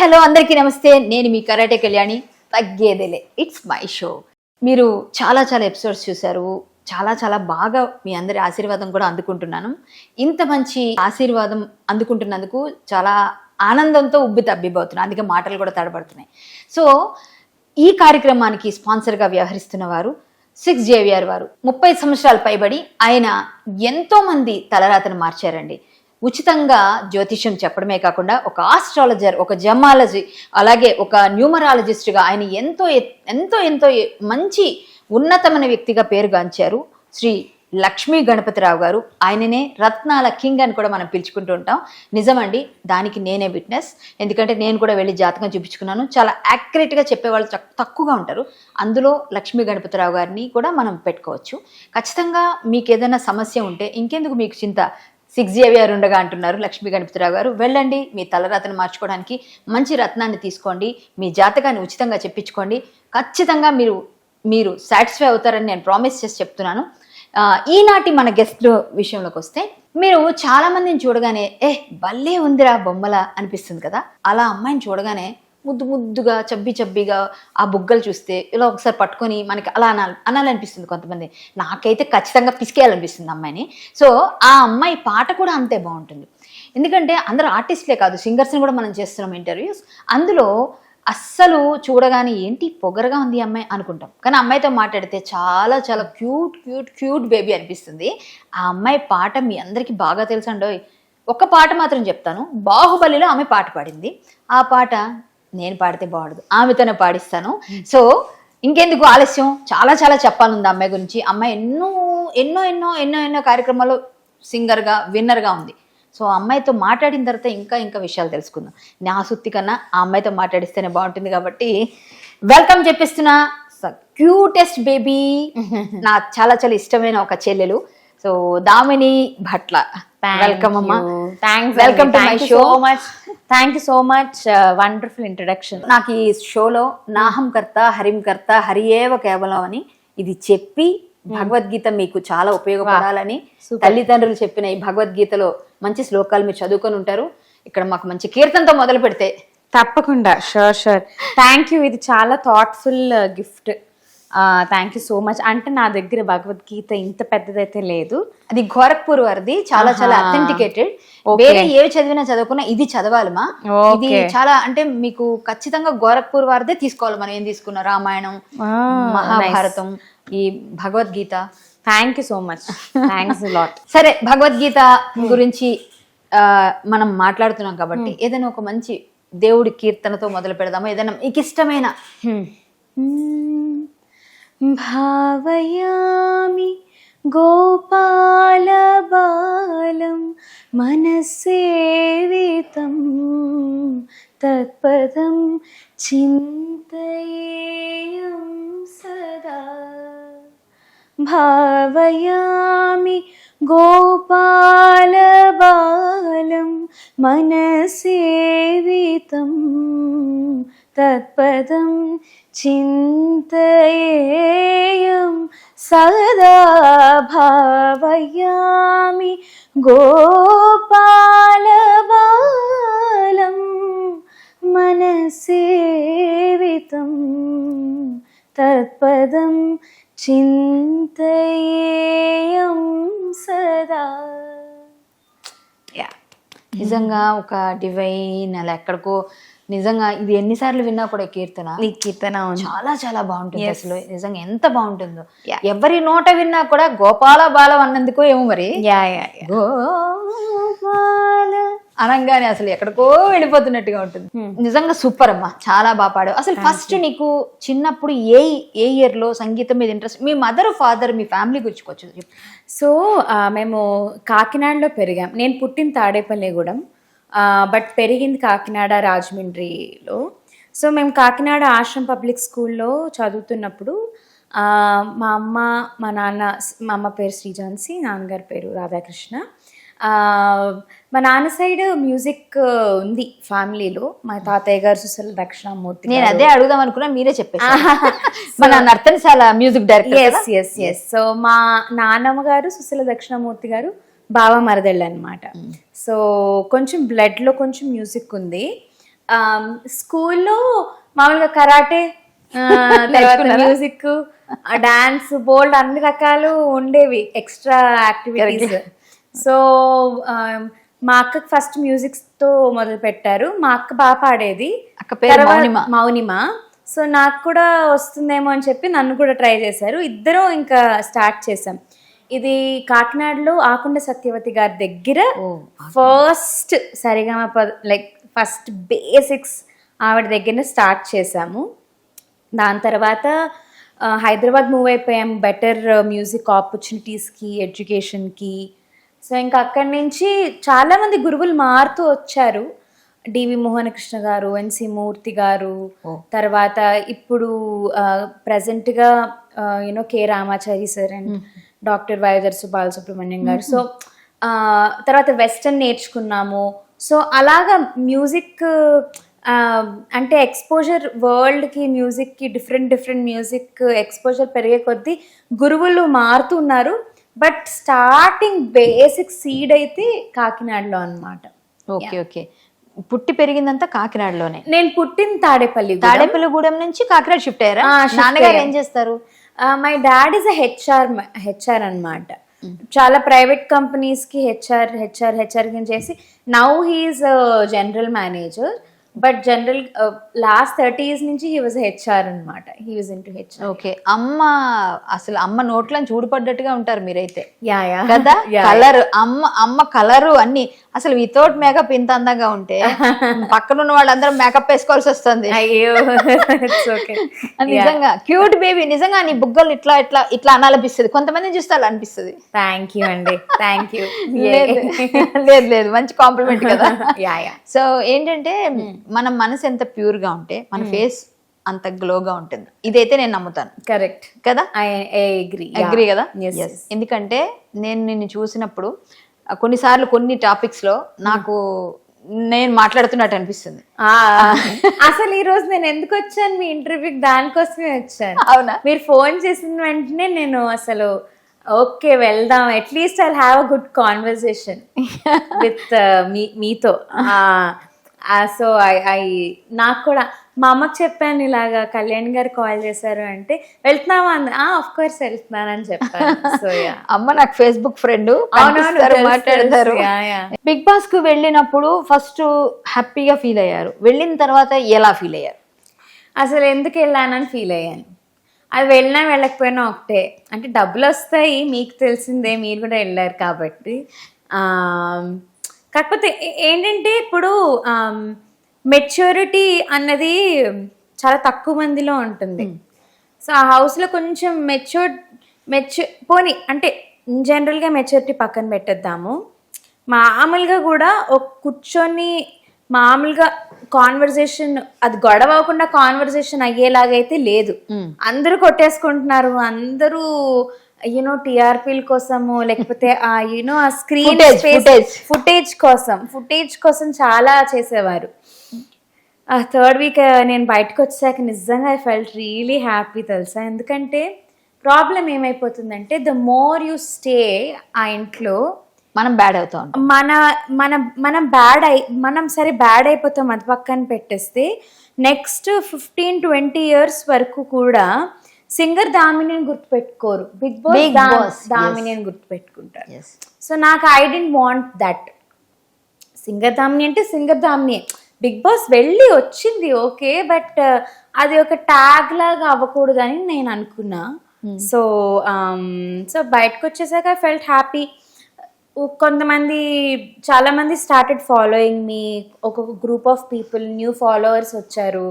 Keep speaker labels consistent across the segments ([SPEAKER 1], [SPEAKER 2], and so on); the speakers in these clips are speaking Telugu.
[SPEAKER 1] హలో అందరికీ నమస్తే. నేను మీ కరాటే కళ్యాణి. తగ్గేదేలే. ఇట్స్ మై షో మీరు చాలా చాలా ఎపిసోడ్స్ చూశారు. చాలా చాలా బాగా మీ అందరి ఆశీర్వాదం కూడా అందుకుంటున్నాను. ఇంత మంచి ఆశీర్వాదం అందుకుంటున్నందుకు చాలా ఆనందంతో ఉబ్బి తబ్బిపోతున్నాను. అందుకే మాటలు కూడా తడబడుతున్నాయి. సో ఈ కార్యక్రమానికి స్పాన్సర్గా వ్యవహరిస్తున్న వారు సిక్స్ జేవిఆర్ వారు. ముప్పై సంవత్సరాలు పైబడి ఆయన ఎంతోమంది తలరాతను మార్చారండి. ఉచితంగా జ్యోతిష్యం చెప్పడమే కాకుండా ఒక ఆస్ట్రాలజర్ ఒక జమాలజీ అలాగే ఒక న్యూమరాలజిస్ట్గా ఆయన ఎంతో ఎంతో ఎంతో మంచి ఉన్నతమైన వ్యక్తిగా పేరుగాంచారు శ్రీ లక్ష్మీ గణపతిరావు గారు. ఆయననే రత్నాల కింగ్ అని కూడా మనం పిలుచుకుంటూ ఉంటాం. నిజమండి దానికి నేనే విట్నెస్ ఎందుకంటే నేను కూడా వెళ్ళి జాతకం చూపించుకున్నాను. చాలా యాక్యురేట్గా చెప్పేవాళ్ళు తక్కువగా ఉంటారు. అందులో లక్ష్మీ గణపతిరావు గారిని కూడా మనం పెట్టుకోవచ్చు. ఖచ్చితంగా మీకు ఏదైనా సమస్య ఉంటే ఇంకెందుకు మీకు చింత? సిక్స్ జేవిఆర్ ఉండగా అంటున్నారు లక్ష్మీ గణపతిరావు గారు. వెళ్ళండి మీ తలరాతను మార్చుకోవడానికి మంచి రత్నాన్ని తీసుకోండి మీ జాతకాన్ని ఉచితంగా చెప్పించుకోండి. ఖచ్చితంగా మీరు మీరు సాటిస్ఫై అవుతారని నేను ప్రామిస్ చేసి చెప్తున్నాను. ఈనాటి మన గెస్ట్లు విషయంలోకి వస్తే మీరు చాలా మందిని చూడగానే ఏ భలే ఉందిరా బొమ్మల అనిపిస్తుంది కదా? అలా అమ్మాయిని చూడగానే ముద్దు ముద్దుగా చబ్బి చబ్బిగా ఆ బుగ్గలు చూస్తే ఇలా ఒకసారి పట్టుకొని మనకి అలా అనాలి అనాలనిపిస్తుంది కొంతమంది. నాకైతే ఖచ్చితంగా పిసికేయాలనిపిస్తుంది అమ్మాయిని. సో ఆ అమ్మాయి పాట కూడా అంతే బాగుంటుంది. ఎందుకంటే అందరూ ఆర్టిస్ట్లే కాదు సింగర్స్ని కూడా మనం చేస్తున్నాం ఇంటర్వ్యూస్. అందులో అస్సలు చూడగానే ఏంటి పొగరగా ఉంది ఈ అమ్మాయి అనుకుంటాం. కానీ అమ్మాయితో మాట్లాడితే చాలా చాలా క్యూట్ క్యూట్ క్యూట్ బేబీ అనిపిస్తుంది. ఆ అమ్మాయి పాట మీ అందరికీ బాగా తెలుసండోయ్ ఒక్క పాట మాత్రం చెప్తాను. బాహుబలిలో ఆమె పాట పాడింది. ఆ పాట నేను పాడితే బాగుండదు. ఆమెతోనే పాడిస్తాను. సో ఇంకెందుకు ఆలస్యం? చాలా చాలా చెప్పాలంది అమ్మాయి గురించి. అమ్మాయి ఎన్నో ఎన్నో ఎన్నో ఎన్నో ఎన్నో కార్యక్రమాల్లో సింగర్గా విన్నర్గా ఉంది. సో అమ్మాయితో మాట్లాడిన తర్వాత ఇంకా ఇంకా విషయాలు తెలుసుకుందాం. నా సుత్తి కన్నా ఆ అమ్మాయితో మాట్లాడిస్తేనే బాగుంటుంది కాబట్టి వెల్కమ్ చెప్పిస్తున్నా క్యూటెస్ట్ బేబీ నాకు చాలా చాలా ఇష్టమైన ఒక చెల్లెలు. సో దామిని భట్ల వెల్కమ్ అమ్మా
[SPEAKER 2] thanks
[SPEAKER 1] welcome to my show
[SPEAKER 2] so much thank you so much wonderful introduction
[SPEAKER 1] నాకు ఈ షోలో నాహం కర్త హరిం కర్త హరియేవ కేవలం అని ఇది చెప్పి భగవద్గీత మీకు చాలా ఉపయోగపడాలని తల్లిదండ్రులు చెప్పిన ఈ భగవద్గీతలో మంచి శ్లోకాలు మీరు చదువుకొని ఉంటారు. ఇక్కడ మాకు మంచి కీర్తనతో మొదలు పెడితే
[SPEAKER 2] తప్పకుండా షూర్ షూర్ థ్యాంక్ యూ ఇది చాలా thoughtful gift thank you so much అంటే నా దగ్గర భగవద్గీత ఇంత పెద్దదైతే లేదు.
[SPEAKER 1] అది గోరఖ్పూర్ వారిది. చాలా చాలా. అథెంటికేటెడ్. వేరే ఏవి చదివినా చదువుకున్నా ఇది చదవాలమా ఇది. చాలా అంటే మీకు ఖచ్చితంగా గోరఖ్పూర్ వారిదే తీసుకోవాలి మనం ఏం తీసుకున్నా? రామాయణం మహాభారతం ఈ Bhagavad Gita.
[SPEAKER 2] Thank you so much thanks lot
[SPEAKER 1] సరే భగవద్గీత గురించి ఆ, మనం మాట్లాడుతున్నాం కాబట్టి ఏదైనా ఒక మంచి దేవుడి కీర్తనతో మొదలు పెడదామా? ఏదైనా మీకు ఇష్టమైన
[SPEAKER 2] भावयामि गोपालबालं मनसेवितं तत्पदं चिन्तयेयं सदा। भावयामि ഗോപാലബാലം മനസേവിതം തത്പദം ചിന്തയേയം സദാ ഭാവയാമി. ഗോപാലബാലം മനസേവിതം തത്പദം
[SPEAKER 1] ചിന്തയേയം నిజంగా ఒక డివైన్ అలా ఎక్కడికో నిజంగా ఇది ఎన్నిసార్లు విన్నా కూడా కీర్తన.
[SPEAKER 2] కీర్తన
[SPEAKER 1] చాలా చాలా బాగుంటుంది. అసలు. నిజంగా ఎంత బాగుంటుందో. ఎవరి నోట విన్నా కూడా గోపాల బాలం అన్నందుకు ఏమో మరి?
[SPEAKER 2] యా యా యా
[SPEAKER 1] గోపాల అనగానే అసలు ఎక్కడికో వెళ్ళిపోతున్నట్టుగా ఉంటుంది. నిజంగా సూపర్ అమ్మా. చాలా బాగా పాడావు. అసలు ఫస్ట్ నీకు చిన్నప్పుడు ఏ ఏ ఇయర్లో సంగీతం మీద ఇంట్రెస్ట్ మీ మదర్ ఫాదర్ మీ ఫ్యామిలీ గురించి కొంచెం చెప్పు.
[SPEAKER 2] సో మేము కాకినాడలో పెరిగాం. నేను పుట్టిన తాడేపల్లిగూడెం బట్ పెరిగింది కాకినాడ రాజమండ్రిలో. సో మేము కాకినాడ ఆశ్రమ్ పబ్లిక్ స్కూల్లో చదువుతున్నప్పుడు మా అమ్మ మా నాన్న మా అమ్మ పేరు శ్రీజాన్సి నాన్నగారి పేరు రాధాకృష్ణ. మా నాన్న సైడ్ మ్యూజిక్ ఉంది ఫ్యామిలీలో. మా తాతయ్య గారు సుశల దక్షిణామూర్తి
[SPEAKER 1] నేను. అదే అడుగుదాం అనుకున్నా మీరే చెప్పేసి మన Nartanasala music director
[SPEAKER 2] yes yes yes so మా నాన్నమ్మ గారు సుశీల దక్షిణమూర్తి గారు బావ మరదళ్ళు అనమాట సో కొంచెం blood లో కొంచెం మ్యూజిక్ ఉంది. స్కూల్లో మామూలుగా కరాటే మ్యూజిక్ డాన్స్ బోల్డ్ అన్ని రకాలు ఉండేవి ఎక్స్ట్రా యాక్టివిటీస్. సో మా అక్కకి ఫస్ట్ మ్యూజిక్స్తో మొదలు పెట్టారు మా అక్క బాగా పాడేది.
[SPEAKER 1] అక్క పేరు మౌనిమ.
[SPEAKER 2] మౌనిమ. సో నాకు కూడా వస్తుందేమో అని చెప్పి నన్ను కూడా ట్రై చేశారు. ఇద్దరం ఇంకా స్టార్ట్ చేసాం ఇది కాకినాడలో ఆకుండ సత్యవతి గారి దగ్గర ఫస్ట్ సరిగమ లైక్ ఫస్ట్ బేసిక్స్ ఆవిడ దగ్గర స్టార్ట్ చేసాము దాని తర్వాత హైదరాబాద్ మూవ్ అయిపోయాం. బెటర్ మ్యూజిక్ ఆపర్చునిటీస్కి ఎడ్యుకేషన్కి సో ఇంకా అక్కడి నుంచి చాలామంది గురువులు మారుతూ వచ్చారు. డివి మోహనకృష్ణ గారు ఎన్సి మూర్తి గారు తర్వాత ఇప్పుడు ప్రజెంట్గా you know K Ramachari sir and doctor వైదర్సు Balasubrahmanyam గారు. సో తర్వాత వెస్టర్న్ నేర్చుకున్నాము. సో అలాగా మ్యూజిక్ అంటే ఎక్స్పోజర్ వరల్డ్కి మ్యూజిక్కి డిఫరెంట్ డిఫరెంట్ మ్యూజిక్ ఎక్స్పోజర్ పెరిగే కొద్దీ గురువులు మారుతున్నారు బట్ స్టార్టింగ్ బేసిక్ సీడ్ అయితే కాకినాడలో అన్నమాట.
[SPEAKER 1] Okay okay. పుట్టి పెరిగిందంతా కాకినాడలోనే.
[SPEAKER 2] నేను పుట్టిన తాడేపల్లి
[SPEAKER 1] తాడేపల్లిగూడెం నుంచి కాకినాడ షిఫ్ట్ అయ్యారా? నాన్నగారు. ఏం చేస్తారు?
[SPEAKER 2] My dad is HR HR అన్నమాట. చాలా ప్రైవేట్ కంపెనీస్కి హెచ్ఆర్ హెచ్ఆర్ హెచ్ఆర్ చేసి now he's general manager. But general last thirty years నుంచి హీ వాజ్ హెచ్ఆర్ అనమాట he was in to HR
[SPEAKER 1] okay అమ్మ అసలు అమ్మ నోట్లను చూడపడ్డట్టుగా ఉంటారు మీరైతే.
[SPEAKER 2] యా యా
[SPEAKER 1] కదా? కలర్ అమ్మ అమ్మ కలరు అన్ని. అసలు వితౌట్ మేకప్ ఇంత అందంగా ఉంటే పక్కన ఉన్న వాళ్ళందరూ మేకప్ వేసుకోవాల్సి వస్తుంది.
[SPEAKER 2] అయ్యో
[SPEAKER 1] నిజంగా క్యూట్ బేబీ నిజంగా నీ బుగ్గలు ఇట్లా ఇట్లా ఇట్లా అనాలనిపిస్తుంది. కొంతమంది చూస్తే అలా అనిపిస్తుంది.
[SPEAKER 2] థ్యాంక్ యూ అండి. థ్యాంక్ యూ
[SPEAKER 1] లేదు లేదు లేదు మంచి కాంప్లిమెంట్ కదా.
[SPEAKER 2] యా యా
[SPEAKER 1] సో ఏంటంటే మన మనసు ఎంత ప్యూర్గా ఉంటే మన ఫేస్ అంత గ్లోగా ఉంటుంది. ఇదైతే నేను నమ్ముతాను.
[SPEAKER 2] కరెక్ట్
[SPEAKER 1] కదా?
[SPEAKER 2] అగ్రీ
[SPEAKER 1] అగ్రి కదా. ఎందుకంటే నేను నిన్ను చూసినప్పుడు కొన్నిసార్లు కొన్ని టాపిక్స్లో నాకు నేను మాట్లాడుతున్నట్టు అనిపిస్తుంది.
[SPEAKER 2] అసలు ఈ రోజు నేను ఎందుకు వచ్చాను? మీ ఇంటర్వ్యూకి దానికోసమే వచ్చాను.
[SPEAKER 1] అవునా?
[SPEAKER 2] మీరు ఫోన్ చేసిన వెంటనే నేను అసలు ఓకే వెళ్దాం. At least I have a good conversation with me మీతో. సో ఐ ఐ నాకు కూడా మా అమ్మకి చెప్పాను ఇలాగా కళ్యాణ్ గారు కాల్ చేశారు అంటే వెళ్తున్నావా అంది ఆఫ్ కోర్స్ వెళ్తున్నానని చెప్పాను. సో
[SPEAKER 1] అమ్మ నాకు ఫేస్బుక్ ఫ్రెండ్ మాట్లాడతారు. బిగ్ బాస్కు వెళ్ళినప్పుడు ఫస్ట్ హ్యాపీగా ఫీల్ అయ్యారు. వెళ్ళిన తర్వాత ఎలా ఫీల్ అయ్యారు?
[SPEAKER 2] అసలు ఎందుకు వెళ్ళానని ఫీల్ అయ్యాను. అది వెళ్ళినా వెళ్ళకపోయినా ఒకటే. అంటే డబ్బులు వస్తాయి మీకు తెలిసిందే మీరు కూడా వెళ్ళారు కాబట్టి. ఆమ్, కాకపోతే ఏంటంటే ఇప్పుడు మెచ్యూరిటీ అన్నది చాలా తక్కువ మందిలో ఉంటుంది. సో ఆ హౌస్లో కొంచెం మెచ్యూర్ మెచ్యూ పోనీ అంటే జనరల్గా మెచ్యూరిటీ పక్కన పెట్టేద్దాము. మామూలుగా కూడా ఒక కూర్చొని మామూలుగా కాన్వర్జేషన్ అది గొడవ అవ్వకుండా కాన్వర్జేషన్ అయ్యేలాగైతే లేదు. అందరూ కొట్టేసుకుంటున్నారు అందరూ యూనో టిఆర్పీల కోసము లేకపోతే ఆ యూనో ఆ స్క్రీన్. ఫుటేజ్ కోసం ఫుటేజ్ కోసం చాలా చేసేవారు. ఆ థర్డ్ వీక్ నేను బయటకు వచ్చాక నిజంగా ఐ ఫెల్ట్ రియలీ హ్యాపీ తెలుసా? ఎందుకంటే ప్రాబ్లం ఏమైపోతుందంటే ద మోర్ యు స్టే ఆ ఇంట్లో
[SPEAKER 1] మనం బ్యాడ్ అవుతా
[SPEAKER 2] మన మన మనం బ్యాడ్ అయి మనం సరే బ్యాడ్ అయిపోతాం అది పక్కన పెట్టేస్తే నెక్స్ట్ ఫిఫ్టీన్ ట్వంటీ ఇయర్స్ వరకు కూడా సింగర్ దామిని అని గుర్తుపెట్టుకోరు బిగ్ బాస్ దామిని అని గుర్తుపెట్టుకుంటారు. సో నాకు I didn't want that singer Damini అంటే సింగర్ దామిని బిగ్ బాస్ వెళ్ళి వచ్చింది ఓకే బట్ అది ఒక ట్యాగ్ లాగా అవ్వకూడదని నేను అనుకున్నా. సో సో బయటకు వచ్చేసాక ఐ ఫెల్ట్ హ్యాపీ కొంతమంది చాలా మంది స్టార్టెడ్ ఫాలోయింగ్ మీ ఒక group of people new followers వచ్చారు.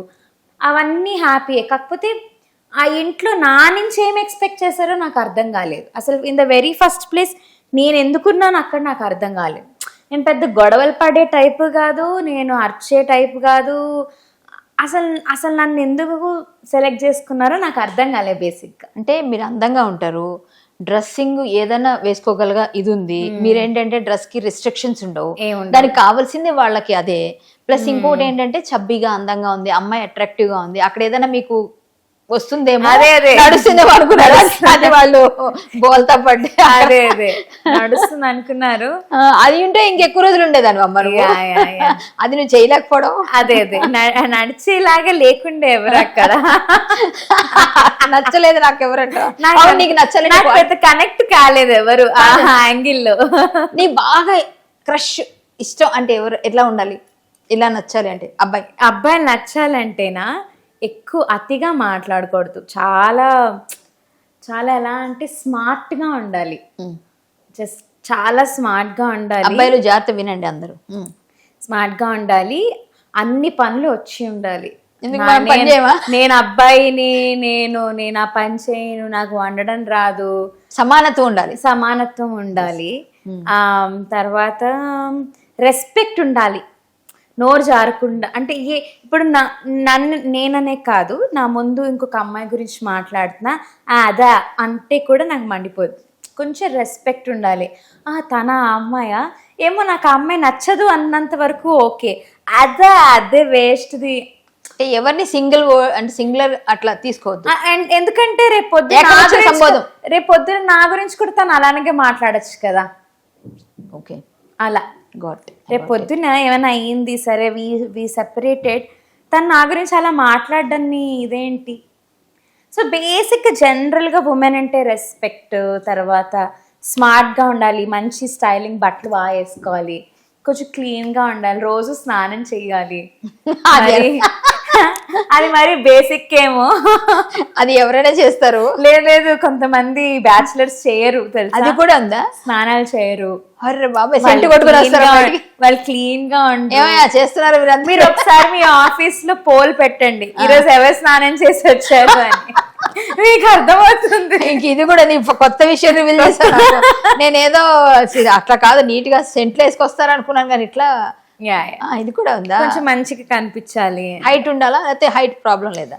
[SPEAKER 2] అవన్నీ హ్యాపీయే కాకపోతే ఆ ఇంట్లో నా నుంచి ఏం ఎక్స్పెక్ట్ చేశారో నాకు అర్థం కాలేదు. అసలు in the very first place నేను ఎందుకున్నాను అక్కడ నాకు అర్థం కాలేదు. నేను పెద్ద గొడవలు పడే టైప్ కాదు నేను అర్చే టైప్ కాదు. అసలు అసలు నన్ను ఎందుకు సెలెక్ట్ చేసుకున్నారో నాకు అర్థం కాలేదు బేసిక్గా
[SPEAKER 1] అంటే మీరు అందంగా ఉంటారు డ్రెస్సింగ్ ఏదైనా వేసుకోగలగా ఇది ఉంది మీరేంటంటే డ్రెస్కి రిస్ట్రిక్షన్స్ ఉండవు. దానికి కావాల్సింది వాళ్ళకి అదే. ప్లస్ ఇంకోటి ఏంటంటే చబ్బీగా అందంగా ఉంది అమ్మాయి అట్రాక్టివ్గా ఉంది. అక్కడ ఏదైనా మీకు వస్తుందేమో?
[SPEAKER 2] అదే, అదే.
[SPEAKER 1] నడుస్తుందేమో అనుకున్నారు అది వాళ్ళు బోల్తా పడ్డ
[SPEAKER 2] అదే అదే. నడుస్తుంది అనుకున్నారు.
[SPEAKER 1] అది ఉంటే ఇంకెక్కువ రోజులు ఉండేదాన్ని అమ్మ. అది నువ్వు చేయలేకపోవడం?
[SPEAKER 2] అదే అదే. నడిచేలాగా లేకుండే ఎవరు అక్కడ?
[SPEAKER 1] నచ్చలేదు నాకు ఎవరంట. నాకు- నచ్చలేదు
[SPEAKER 2] పెద్ద కనెక్ట్ కాలేదు ఎవరు. ఆ యాంగిల్లో
[SPEAKER 1] నీ బాగా క్రష్ ఇష్టం అంటే ఎవరు? ఎట్లా ఉండాలి? ఇలా నచ్చాలి అంటే? అబ్బాయి.
[SPEAKER 2] అబ్బాయి నచ్చాలంటేనా? ఎక్కువ అతిగా మాట్లాడకూడదు. చాలా చాలా ఎలా అంటే స్మార్ట్గా ఉండాలి జస్ట్ చాలా స్మార్ట్గా ఉండాలి.
[SPEAKER 1] అబ్బాయిలు జాగ్రత్త వినండి అందరూ. ఉమ్.
[SPEAKER 2] స్మార్ట్గా ఉండాలి. అన్ని పనులు వచ్చి ఉండాలి? నేను అబ్బాయిని నేను నేను ఆ పని చేయను నాకు వండడం రాదు.
[SPEAKER 1] సమానత్వం ఉండాలి.
[SPEAKER 2] సమానత్వం ఉండాలి. ఆ తర్వాత రెస్పెక్ట్ ఉండాలి. నోరు జారకుండా అంటే ఏ ఇప్పుడు నా నన్ను నేననే కాదు నా ముందు ఇంకొక అమ్మాయి గురించి మాట్లాడుతున్నా "ఆ, అదా అంటే కూడా నాకు మండిపోద్ది. కొంచెం రెస్పెక్ట్ ఉండాలి. ఆ తన అమ్మాయా? ఏమో నాకు ఆ అమ్మాయి నచ్చదు అన్నంత వరకు ఓకే. అదా అదే వేస్ట్ది
[SPEAKER 1] అంటే ఎవరిని సింగిల్ అంటే సింగులర్ అట్లా తీసుకోవద్దు.
[SPEAKER 2] అండ్ ఎందుకంటే రేపు పొద్దున
[SPEAKER 1] ఏకవచన
[SPEAKER 2] నా గురించి
[SPEAKER 1] సంబోధం.
[SPEAKER 2] కూడా- రేపు పొద్దున నా గురించి కూడా తను అలానే మాట్లాడచ్చు కదా.
[SPEAKER 1] ఓకే.
[SPEAKER 2] అలా.
[SPEAKER 1] గాట్
[SPEAKER 2] రేపు పొద్దున ఏమైనా అయ్యింది సరే వి వి సెపరేటెడ్ తను నా గురించి అలా మాట్లాడడాన్ని ఇదేంటి? సో బేసిక్ జనరల్గా ఉమెన్ అంటే రెస్పెక్ట్ తర్వాత స్మార్ట్గా ఉండాలి మంచి స్టైలింగ్ బట్టలు బాగా వేసుకోవాలి కొంచెం క్లీన్గా ఉండాలి రోజు స్నానం చేయాలి. మరి అది మరి బేసిక్ ఏమో.
[SPEAKER 1] అది ఎవరైనా చేస్తారు?
[SPEAKER 2] లేదు లేదు కొంతమంది బ్యాచిలర్స్ చేయరు తెలుసా?
[SPEAKER 1] అది కూడా ఉందా?
[SPEAKER 2] స్నానాలు చేయరు. వాళ్ళు క్లీన్గా ఉంటారు
[SPEAKER 1] చేస్తున్నారు
[SPEAKER 2] మీరు ఒకసారి మీ ఆఫీస్లో పోల్ పెట్టండి. ఈరోజు ఎవరు స్నానం చేసి వచ్చారు అని. మీకు అర్థమవుతుంది.
[SPEAKER 1] ఇంక ఇది కూడా నీ కొత్త విషయం రివీల్ చేశాను నేనేదో అట్లా కాదు నీట్గా సెంట్లు వేసుకొస్తారు అనుకున్నాను కానీ ఇట్లా ఇది కూడా ఉందా?
[SPEAKER 2] కొంచెం మంచిగా కనిపించాలి.
[SPEAKER 1] హైట్ ఉండాలా? లేకపోతే హైట్ ప్రాబ్లం లేదా?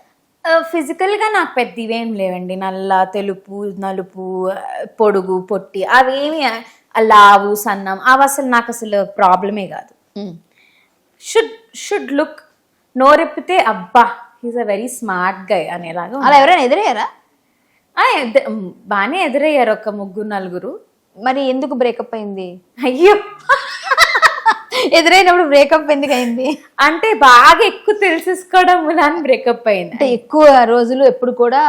[SPEAKER 2] ఫిజికల్గా నాకు పెద్ద ఇవేం లేవండి. నల్ల తెలుపు నలుపు పొడుగు పొట్టి అవేమి లావు సన్నం అవి అసలు నాకు అసలు ప్రాబ్లమే కాదు. షుడ్ షుడ్ లుక్ నోరెప్పితే అబ్బా he's a very smart guy అనేలాగా
[SPEAKER 1] అలా ఎవరైనా ఎదురయ్యారా?
[SPEAKER 2] బాగానే ఎదురయ్యారు ఒక ముగ్గురు నలుగురు.
[SPEAKER 1] మరి ఎందుకు బ్రేకప్ అయింది?
[SPEAKER 2] అయ్యో!
[SPEAKER 1] ఎదురైనప్పుడు బ్రేకప్ ఎందుకు అయింది
[SPEAKER 2] అంటే బాగా ఎక్కువ తెలిసేసుకోవడం మూలాన్ని బ్రేకప్ అయింది.
[SPEAKER 1] అంటే ఎక్కువ రోజులు ఎప్పుడు కూడా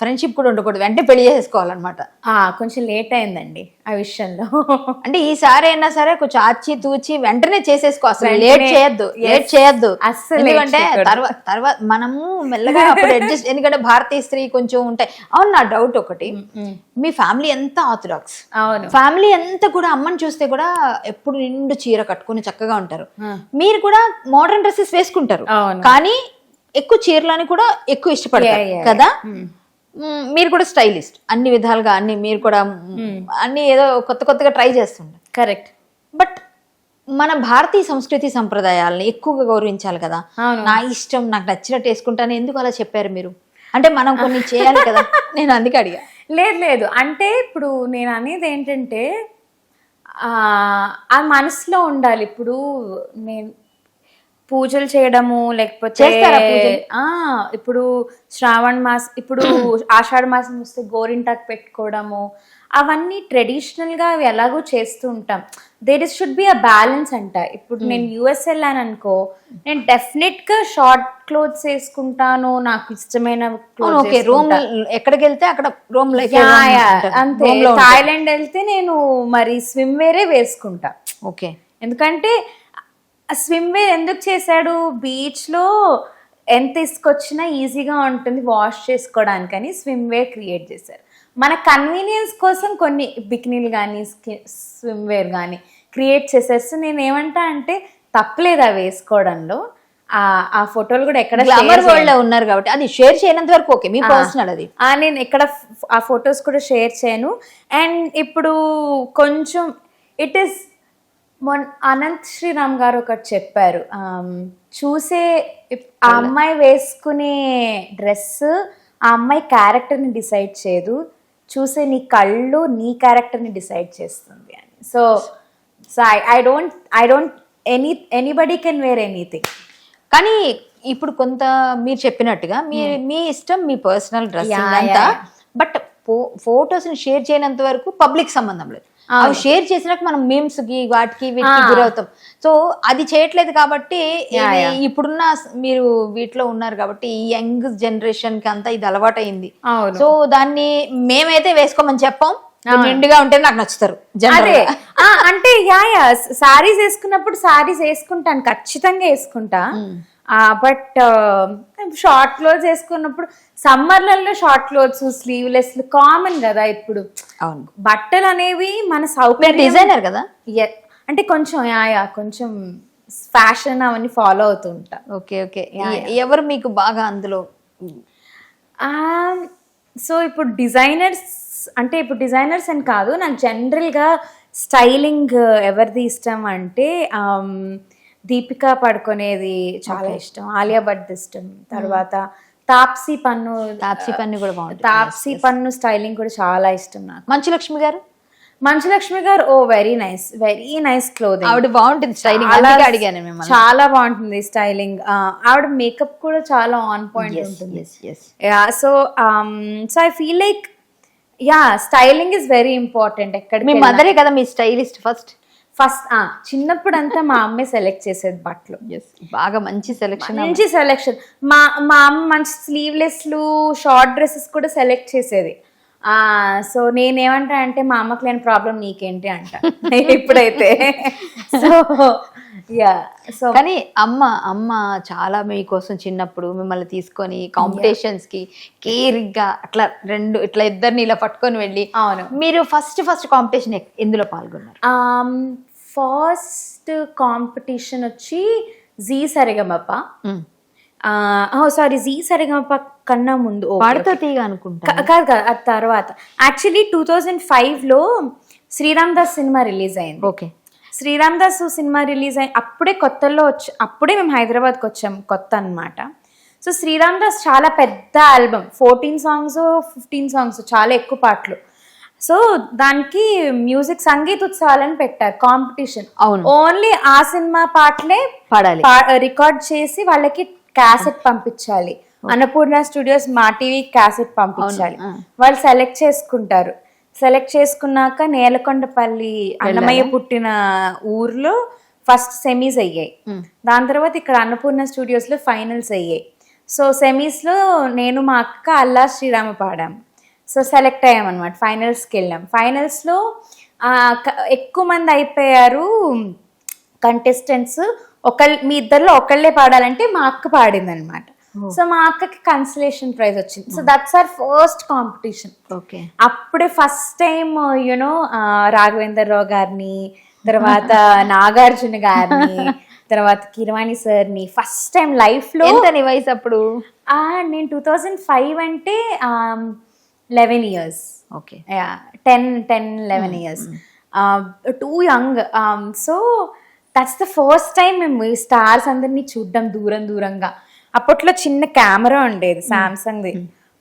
[SPEAKER 1] ఫ్రెండ్షిప్ కూడా ఉండకూడదు. వెంటనే పెళ్ళి చేసేసుకోవాలన్నమాట.
[SPEAKER 2] ఆ, కొంచెం లేట్ అయిందండి ఆ విషయంలో.
[SPEAKER 1] అంటే ఈసారి అయినా సరే కొంచెం ఆచి తూచి వెంటనే చేసేసుకో. అసలు లేట్ చేయొద్దు. లేట్ చేయొద్దు.
[SPEAKER 2] late
[SPEAKER 1] ఎందుకంటే. తర్వాత తర్వాత మనము మెల్లగా అప్పుడు అడ్జస్ట్ ఎందుకంటే భారతీయ స్త్రీ కొంచెం ఉంటాయి అవును నా డౌట్ ఒకటి. మీ ఫ్యామిలీ ఎంత ఆర్థడాక్స్?
[SPEAKER 2] అవును.
[SPEAKER 1] ఫ్యామిలీ అంతా కూడా అమ్మని చూస్తే కూడా ఎప్పుడు నిండు చీర కట్టుకొని చక్కగా ఉంటారు. మీరు కూడా మోడర్న్ డ్రెస్సెస్ వేసుకుంటారు. కానీ ఎక్కువ చీరలని కూడా ఎక్కువ ఇష్టపడతారు. కదా? మీరు కూడా స్టైలిస్ట్. అన్ని విధాలుగా అన్ని మీరు కూడా అన్ని ఏదో కొత్త కొత్తగా ట్రై చేస్తుంటారు
[SPEAKER 2] కరెక్ట్.
[SPEAKER 1] బట్ మన భారతీయ సంస్కృతి సంప్రదాయాలని ఎక్కువగా గౌరవించాలి కదా. నా ఇష్టం నాకు నచ్చినట్టు వేసుకుంటాను. ఎందుకు అలా చెప్పారు మీరు? అంటే మనం కొన్ని చేయాలి కదా. నేను అందుకే అడిగా.
[SPEAKER 2] లేదు లేదు. అంటే ఇప్పుడు నేను అనేది ఏంటంటే ఆ మనసులో ఉండాలి. ఇప్పుడు నేను పూజలు చేయడము లేకపోతే ఇప్పుడు శ్రావణ మాసం ఇప్పుడు ఆషాఢ మాసం వస్తే గోరింటాకు పెట్టుకోవడము అవన్నీ ట్రెడిషనల్గా అవి ఎలాగో చేస్తూ ఉంటాం. There is should be a balance అంట. ఇప్పుడు నేను యుఎస్ వెళ్ళాను అనుకో నేను డెఫినెట్గా షార్ట్ క్లోత్స్ వేసుకుంటాను నాకు ఇష్టమైన
[SPEAKER 1] ఓకే రూమ్ ఎక్కడికి వెళ్తే అక్కడ రూమ్
[SPEAKER 2] అంతే. థాయిలాండ్ వెళ్తే నేను మరి స్విమ్ వేరే వేసుకుంటా.
[SPEAKER 1] ఓకే.
[SPEAKER 2] ఎందుకంటే స్విమ్ వేర్ ఎందుకు చేశాడు? బీచ్లో ఎంత తీసుకొచ్చినా ఈజీగా ఉంటుంది వాష్ చేసుకోవడానికని స్విమ్ వేర్ క్రియేట్ చేశారు. మన కన్వీనియన్స్ కోసం కొన్ని బికినీలు కానీ స్విమ్ వేర్ కానీ క్రియేట్ చేసేస్తే నేను ఏమంటా అంటే తప్పలేదు అవి వేసుకోవడంలో. ఆ ఆ ఫోటోలు కూడా ఎక్కడ
[SPEAKER 1] గ్లామర్ వరల్డ్లో ఉన్నారు కాబట్టి. అది షేర్ చేయనంత వరకు ఓకే మీ పర్సనల్ అది.
[SPEAKER 2] ఆ, నేను ఇక్కడ ఫ్- ఆ ఫొటోస్ కూడా షేర్ చేయను. అండ్ ఇప్పుడు కొంచెం ఇట్ ఈస్ మొన్ అనంత్ శ్రీరామ్ గారు ఒకటి చెప్పారు. చూసే ఆ అమ్మాయి వేసుకునే డ్రెస్ ఆ అమ్మాయి క్యారెక్టర్ని డిసైడ్ చేయదు. చూసే నీ కళ్ళు నీ క్యారెక్టర్ని డిసైడ్ చేస్తుంది అని. So so I I don't I don't any anybody can wear anything.
[SPEAKER 1] కానీ ఇప్పుడు కొంత మీరు చెప్పినట్టుగా మీ మీ ఇష్టం మీ పర్సనల్
[SPEAKER 2] Yeah,
[SPEAKER 1] అంతా. బట్ ఫోటోస్ని షేర్ చేయనంత వరకు పబ్లిక్ సంబంధం లేదు. అవి షేర్ చేసినాక మనం మీమ్స్కి వాటికి వీటికి. గురవుతాం. సో అది చేయట్లేదు కాబట్టి. ఇప్పుడున్న మీరు వీటిలో ఉన్నారు కాబట్టి ఈ యంగ్ జనరేషన్కి అంతా ఇది అలవాటైంది
[SPEAKER 2] అవును.
[SPEAKER 1] సో దాన్ని మేమైతే వేసుకోమని చెప్పాం. నిండుగా ఉంటే నాకు నచ్చుతారు
[SPEAKER 2] అదే. అంటే యా యా. సారీస్ వేసుకున్నప్పుడు సారీస్ వేసుకుంటాను ఖచ్చితంగా వేసుకుంటా. బట్ షార్ట్ క్లోత్స్ వేసుకున్నప్పుడు సమ్మర్లలో షార్ట్ క్లోత్స్ స్లీవ్లెస్ కామన్ కదా ఇప్పుడు. బట్టలు అనేవి మన సౌకర్యం
[SPEAKER 1] డిజైనర్ కదా.
[SPEAKER 2] అంటే కొంచెం యా యా కొంచెం ఫ్యాషన్ అవన్నీ ఫాలో అవుతూ ఉంటా.
[SPEAKER 1] Okay okay. ఎవరు మీకు బాగా అందులో
[SPEAKER 2] సో ఇప్పుడు డిజైనర్స్ అంటే ఇప్పుడు డిజైనర్స్ అని కాదు నాకు జనరల్గా స్టైలింగ్ ఎవరిది ఇష్టం అంటే ఆమ్, దీపికా పడుకునేది చాలా ఇష్టం. ఆలియా భట్ ఇష్టం. తర్వాత తాప్సీ పన్ను
[SPEAKER 1] తాప్సీ పన్ను కూడా బాగుంటుంది.
[SPEAKER 2] తాప్సీ పన్ను స్టైలింగ్ కూడా చాలా ఇష్టం నాకు.
[SPEAKER 1] మంచు లక్ష్మి గారు?
[SPEAKER 2] మంచులక్ష్మి గారు ఓ very nice very nice clothing.
[SPEAKER 1] ఆవిడ బాగుంటుంది స్టైలింగ్. అడిగాను మిమ్మల్ని.
[SPEAKER 2] చాలా బాగుంటుంది స్టైలింగ్. ఆవిడ మేకప్ కూడా చాలా ఆన్ పాయింట్ ఉంటుంది. So so I feel like yeah styling is very important
[SPEAKER 1] మీ
[SPEAKER 2] ఎక్కడ
[SPEAKER 1] మదరే కదా మీ స్టైలిస్ట్ ఫస్ట్.
[SPEAKER 2] ఫస్ట్ చిన్నప్పుడు అంతా మా అమ్మే సెలెక్ట్ చేసేది బట్టలు.
[SPEAKER 1] బాగా మంచి సెలెక్షన్
[SPEAKER 2] మంచి సెలెక్షన్ మా మా అమ్మ మంచి స్లీవ్లెస్లు షార్ట్ డ్రెస్సెస్ కూడా సెలెక్ట్ చేసేది. ఆ సో నేనేమంటా అంటే మా అమ్మకి లేని ప్రాబ్లం నీకేంటి? అంట. ఇప్పుడైతే. సో యా సో
[SPEAKER 1] కానీ అమ్మ అమ్మ చాలా మీకోసం చిన్నప్పుడు మిమ్మల్ని తీసుకొని కాంపిటీషన్స్కి కేరింగ్గా అట్లా రెండు ఇట్లా ఇద్దరిని ఇలా పట్టుకొని వెళ్ళి
[SPEAKER 2] అవును.
[SPEAKER 1] మీరు ఫస్ట్ ఫస్ట్ కాంపిటీషన్ ఎందులో పాల్గొన్నారు?
[SPEAKER 2] ఫస్ట్ కాంపిటీషన్ వచ్చి Zee Sarigamapa. Sorry Zee Sarigamapa కన్నా ముందు.
[SPEAKER 1] పాడుతో తీగ అనుకుంటా.
[SPEAKER 2] కాదు కాదు ఆ తర్వాత. యాక్చువల్లీ టూ థౌజండ్ ఫైవ్లో శ్రీరామ్ దాస్ సినిమా రిలీజ్ అయింది.
[SPEAKER 1] ఓకే.
[SPEAKER 2] శ్రీరామ్ దాస్ సినిమా రిలీజ్ అయ్యి అప్పుడే కొత్తలో వచ్చి అప్పుడే మేము హైదరాబాద్కి వచ్చాం కొత్త అన్నమాట. సో శ్రీరామ్ దాస్ చాలా పెద్ద album. Fourteen songs fifteen songs చాలా ఎక్కువ పాటలు. సో దానికి మ్యూజిక్ సంగీత ఉత్సవాలని పెట్టారు కాంపిటీషన్.
[SPEAKER 1] అవును.
[SPEAKER 2] ఓన్లీ ఆ సినిమా పాటలే
[SPEAKER 1] పాడాలి.
[SPEAKER 2] రికార్డ్ చేసి వాళ్ళకి క్యాసెట్ పంపించాలి. Annapurna studios Maa TV cassette పంపించాలి. వాళ్ళు సెలెక్ట్ చేసుకుంటారు. సెలెక్ట్ చేసుకున్నాక నేలకొండపల్లి అన్నమయ్య పుట్టిన ఊర్లో ఫస్ట్ సెమీస్ అయ్యాయి. దాని తర్వాత ఇక్కడ అన్నపూర్ణ స్టూడియోస్లో ఫైనల్స్ అయ్యాయి. సో సెమీస్లో నేను మా అక్క అల్లా శ్రీరామ పాడాం సో సెలెక్ట్ అయ్యామన్నమాట ఫైనల్స్కి వెళ్ళాం. ఫైనల్స్లో ఎక్కువ మంది అయిపోయారు కంటెస్టెంట్స్. ఒకళ్ళు మీ ఇద్దరిలో ఒకళ్ళే పాడాలంటే మా అక్క పాడింది అనమాట సో మా అక్కకి కన్సలేషన్ ప్రైజ్ వచ్చింది. So that's our first competition
[SPEAKER 1] okay.
[SPEAKER 2] అప్పుడే first time you know Raghavender Rao గారిని తర్వాత నాగార్జున గారిని తర్వాత కిరవాణి సార్ని ఫస్ట్ టైం లైఫ్లో
[SPEAKER 1] ఎంత నీ వయసు అప్పుడు?
[SPEAKER 2] నేను టూ థౌజండ్ ఫైవ్ అంటే eleven years
[SPEAKER 1] okay
[SPEAKER 2] ten ten eleven years too young so that's the first time మేము ఈ స్టార్స్ అందరినీ చూడ్డం దూరం దూరంగా. అప్పట్లో చిన్న కెమెరా ఉండేది సామ్సంగ్ది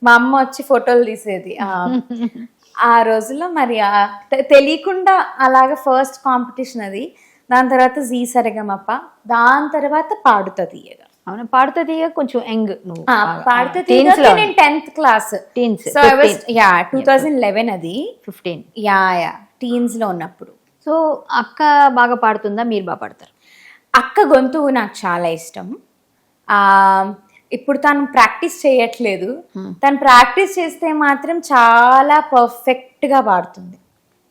[SPEAKER 2] మా అమ్మ వచ్చి ఫోటోలు తీసేది. ఆ, రోజుల్లో మరి తెలియకుండా అలాగ ఫస్ట్ కాంపిటీషన్ అది. దాని తర్వాత జీ సరగమప్ప. దాని తర్వాత పాడుతా తీయగా.
[SPEAKER 1] అవును? పాడుతో తీగ కొంచెం యంగ్ నువ్వు.
[SPEAKER 2] పాడుతా నేను tenth class
[SPEAKER 1] teens
[SPEAKER 2] so yeah two thousand eleven అది.
[SPEAKER 1] ఫిఫ్టీన్
[SPEAKER 2] యా యా టీన్స్లో ఉన్నప్పుడు.
[SPEAKER 1] సో అక్క బాగా పాడుతుందా? మీరు బాగా పాడతారు?
[SPEAKER 2] అక్క గొంతు నాకు చాలా ఇష్టం. ఆ ఇప్పుడు తను ప్రాక్టీస్ చేయట్లేదు. తను ప్రాక్టీస్ చేస్తే మాత్రం చాలా పర్ఫెక్ట్గా పాడుతుంది.